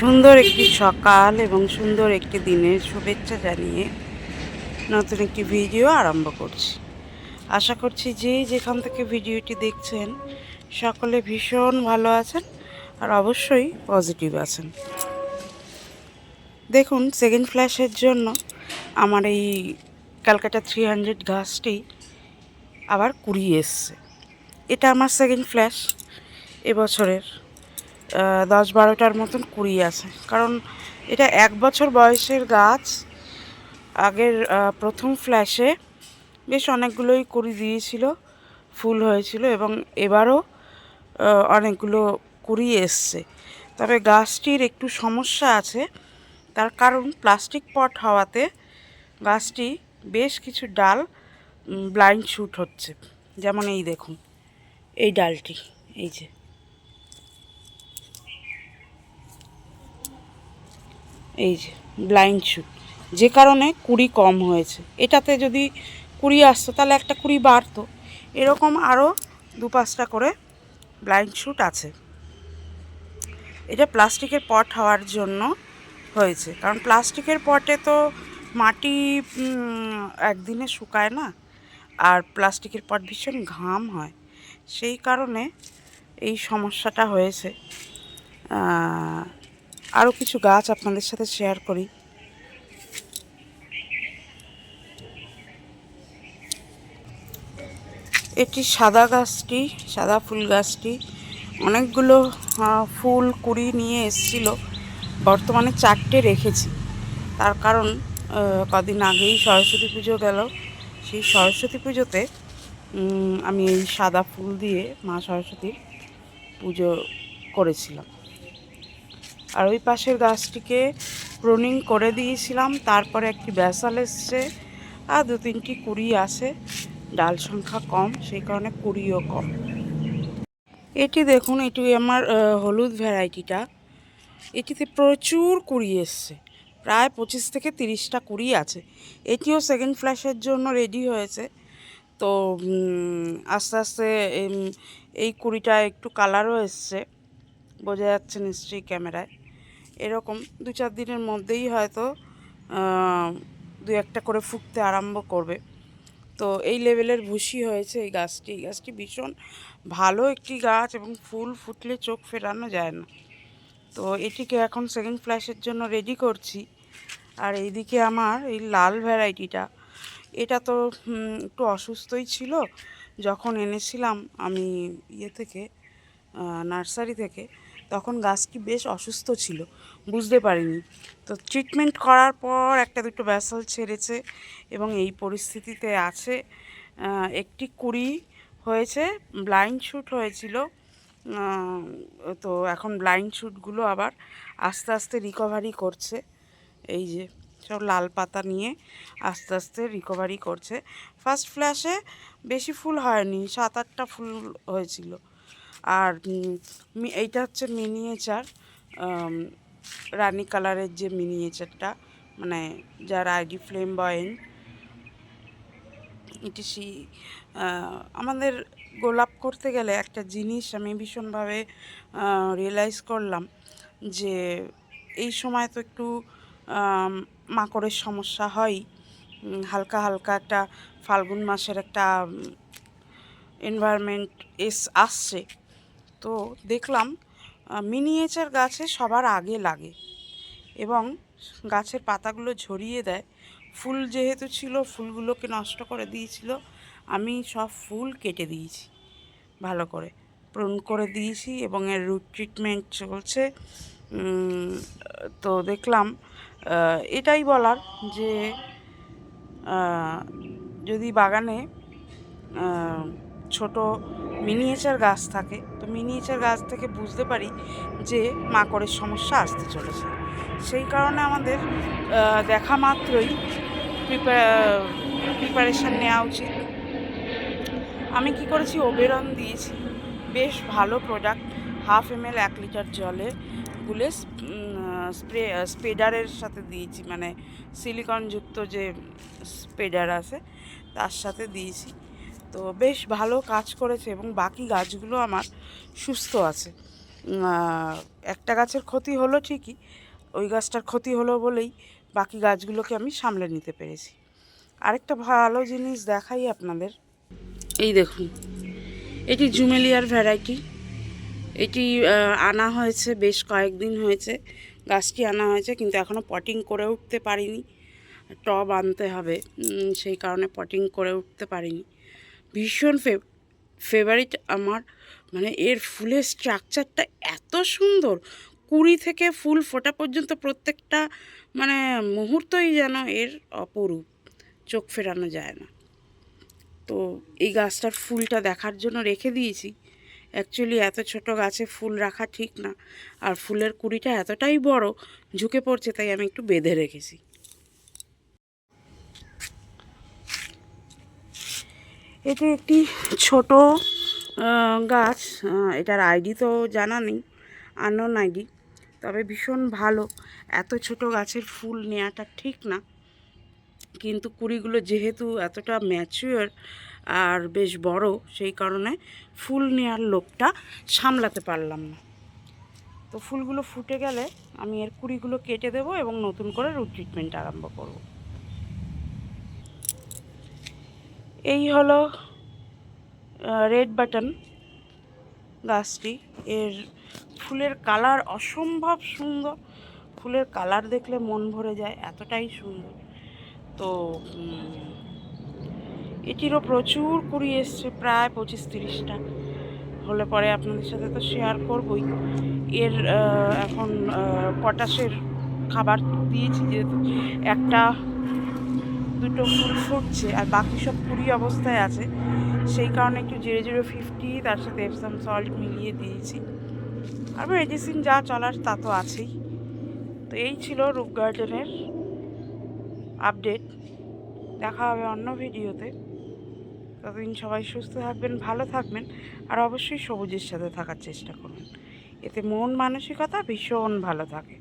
সুন্দর একটি সকাল এবং সুন্দর একটি দিনের শুভেচ্ছা জানিয়ে নতুন একটি ভিডিও আরম্ভ করছি। আশা করছি যে যেখান থেকে ভিডিওটি দেখছেন, সকলে ভীষণ ভালো আছেন আর অবশ্যই পজিটিভ আছেন। দেখুন সেকেন্ড ফ্ল্যাশের জন্য আমার এই ক্যালকাটা থ্রি হান্ড্রেড গাছটি আবার কুড়িয়ে এসছে। এটা আমার সেকেন্ড ফ্ল্যাশ এবছরের দশ বারোটার মতন কুড়ি আছে। কারণ এটা এক বছর বয়সের গাছ। আগের প্রথম ফ্ল্যাশে বেশ অনেকগুলোই কুড়ি দিয়েছিল, ফুল হয়েছিল এবং এবারও অনেকগুলো কুড়ি এসছে। তবে গাছটির একটু সমস্যা আছে। তার কারণ প্লাস্টিক পট হওয়াতে গাছটি বেশ কিছু ডাল ব্লাইন্ড শ্যুট হচ্ছে। যেমন এই দেখুন, এই ডালটি, এই যে। এই যে ব্লাইন্ড শ্যুট যে কারণে কুড়ি কম হয়েছে। এটাতে যদি কুড়ি আসতো, তাহলে একটা কুড়ি বাড়তো। এরকম আরও দু পাঁচটা করে ব্লাইন্ড শ্যুট আছে। এটা প্লাস্টিকের পট হওয়ার জন্য হয়েছে। কারণ প্লাস্টিকের পটে তো মাটি একদিনে শুকায় না। আর প্লাস্টিকের পট ভীষণ ঘাম হয়। সেই কারণে এই সমস্যাটা হয়েছে। আরও কিছু গাছ আপনাদের সাথে শেয়ার করি। এটি সাদা গাছটি, সাদা ফুল গাছটি। অনেকগুলো ফুল কুড়ি নিয়ে এসেছিল। বর্তমানে চারটে রেখেছি। তার কারণ কদিন আগেই সরস্বতী পুজো গেল। সেই সরস্বতী পুজোতে আমি এই সাদা ফুল দিয়ে মা সরস্বতীর পুজো করেছিলাম। আর ওই পাশের গাছটিকে প্রুনিং করে দিয়েছিলাম। তারপরে একটি ব্যাসাল এসছে। আর দু তিনটি কুড়ি আছে। ডাল সংখ্যা কম, সেই কারণে কুড়িও কম। এটি দেখুন, এটি আমার হলুদ ভ্যারাইটিটা। এটিতে প্রচুর কুড়ি এসছে। প্রায় পঁচিশ থেকে তিরিশটা কুড়ি আছে। এটিও সেকেন্ড ফ্ল্যাশের জন্য রেডি হয়েছে। তো আস্তে আস্তে এই কুড়িটা একটু কালারও এসছে। বোঝা যাচ্ছে নিশ্চয়ই ক্যামেরায় এরকম দু চার দিনের মধ্যেই হয়তো দু একটা করে ফুটতে আরম্ভ করবে। তো এই লেভেলের ভুসি হয়েছে এই গাছটি। এই গাছটি ভীষণ ভালো একটি গাছ এবং ফুল ফুটলে চোখ ফেরানো যায় না। তো এটিকে এখন সেকেন্ড ফ্ল্যাশের জন্য রেডি করছি। আর এইদিকে আমার এই লাল ভ্যারাইটিটা, এটা তো একটু অসুস্থই ছিল। যখন এনেছিলাম আমি ইয়ে থেকে নার্সারি থেকে তখন গাছটি বেশ অসুস্থ ছিল, বুঝতে পারিনি। তো ট্রিটমেন্ট করার পর একটা দুটো ব্যাসল ছেড়েছে এবং এই পরিস্থিতিতে আছে। একটি কুড়ি হয়েছে ব্লাইন্ড শ্যুট হয়েছিল। তো এখন ব্লাইন্ড শ্যুটগুলো আবার আস্তে আস্তে রিকভারি করছে। এই যে, সব লাল পাতা নিয়ে আস্তে আস্তে রিকভারি করছে। ফার্স্ট ফ্ল্যাশে বেশি ফুল হয়নি, সাত আটটা ফুল হয়েছিল। আর এইটা হচ্ছে মিনিয়েচার রানি কালারের যে মিনিয়েচারটা মানে যার আইডি ফ্লেম বয়েন, এটি সেই আমাদের গোলাপ করতে গেলে একটা জিনিস আমি ভীষণভাবে রিয়েলাইজ করলাম যে এই সময় তো একটু মাকড়ের সমস্যা হয় হালকা হালকা একটা ফাল্গুন মাসের একটা এনভায়রনমেন্ট এস, আসছে। তো দেখলাম মিনিয়েচার গাছে সবার আগে লাগে এবং গাছের পাতাগুলো ঝরিয়ে দেয়। ফুল যেহেতু ছিল, ফুলগুলোকে নষ্ট করে দিয়েছিল, আমি সব ফুল কেটে দিয়েছি ভালো করে, প্রুন করে দিয়েছি এবং এর রুট ট্রিটমেন্ট চলছে। তো দেখলাম এটাই বলার যে যদি বাগানে ছোট মিনিয়েচার গাছ থাকে। তো মিনিয়েচার গাছ থেকে বুঝতে পারি যে মাকড়ের সমস্যা আসতে চলেছে। সেই কারণে আমাদের দেখা মাত্রই প্রিপারেশান নেওয়া উচিত। আমি কি করেছি? ওবেরন দিয়েছি। বেশ ভালো প্রোডাক্ট হাফ এম এল এক লিটার জলে গুলে স্প্রে স্পেডারের সাথে দিয়েছি। মানে সিলিকনযুক্ত যে স্পেডার আছে, তার সাথে দিয়েছি। তো বেশ ভালো কাজ করেছে এবং বাকি গাছগুলো আমার সুস্থ আছে। একটা গাছের ক্ষতি হলো ঠিকই, ওই গাছটার ক্ষতি হলো বলেই বাকি গাছগুলোকে আমি সামলে নিতে পেরেছি। আরেকটা ভালো জিনিস দেখাই আপনাদের, এই দেখুন, এটি জুমেলিয়ার ভ্যারাইটি। এটি আনা হয়েছে, বেশ কয়েকদিন হয়েছে, গাছটি আনা হয়েছে, কিন্তু এখনও পটিং করে উঠতে পারিনি। টব আনতে হবে সেই কারণে পটিং করে উঠতে পারিনি। ভীষণ ফেভ ফেভারিট আমার। মানে এর ফুলের স্ট্রাকচারটা এত সুন্দর। কুড়ি থেকে ফুল ফোটা পর্যন্ত প্রত্যেকটা মানে মুহূর্তই যেন এর অপরূপ। চোখ ফেরানো যায় না। তো এই গাছটার ফুলটা দেখার জন্য রেখে দিয়েছি। অ্যাকচুয়ালি এত ছোট গাছে ফুল রাখা ঠিক না। আর ফুলের কুড়িটা এতটাই বড়, ঝুঁকে পড়ছে, তাই আমি একটু বেঁধে রেখেছি। এটি একটি ছোট গাছ। এটার আইডি তো জানা নেই আননোন আইডি তবে ভীষণ ভালো। এত ছোট গাছের ফুল নেওয়াটা ঠিক না। কিন্তু কুড়িগুলো যেহেতু এতটা ম্যাচিওর আর বেশ বড়, সেই কারণে ফুল নেওয়ার লোকটা সামলাতে পারলাম না। তো ফুলগুলো ফুটে গেলে আমি এর কুড়িগুলো কেটে দেবো এবং নতুন করে রুট ট্রিটমেন্ট আরম্ভ করব। এই হলো রেড বাটন গাছটি এর ফুলের কালার অসম্ভব সুন্দর। ফুলের কালার দেখলে মন ভরে যায়, এতটাই সুন্দর। তো এটিরও প্রচুর কুড়ি এসছে, প্রায় পঁচিশ তিরিশটা। হলে পরে আপনাদের সাথে তো শেয়ার করবই। এর এখন পটাশের খাবার দিয়েছি, যেহেতু একটা দুটো ফুল ফুটছে আর বাকি সব কুড়ি অবস্থায় আছে। সেই কারণে একটু জিরো জিরো ফিফটি তার সাথে এপসাম সল্ট মিলিয়ে দিয়েছি। আর মেডিসিন যা চলার তা তো আছেই। তো এই ছিল রূপ গার্ডেনের আপডেট দেখা হবে অন্য ভিডিওতে। ততদিন সবাই সুস্থ থাকবেন, ভালো থাকবেন, আর অবশ্যই সবুজের সাথে থাকার চেষ্টা করবেন এতে মন মানসিকতা ভীষণ ভালো থাকে।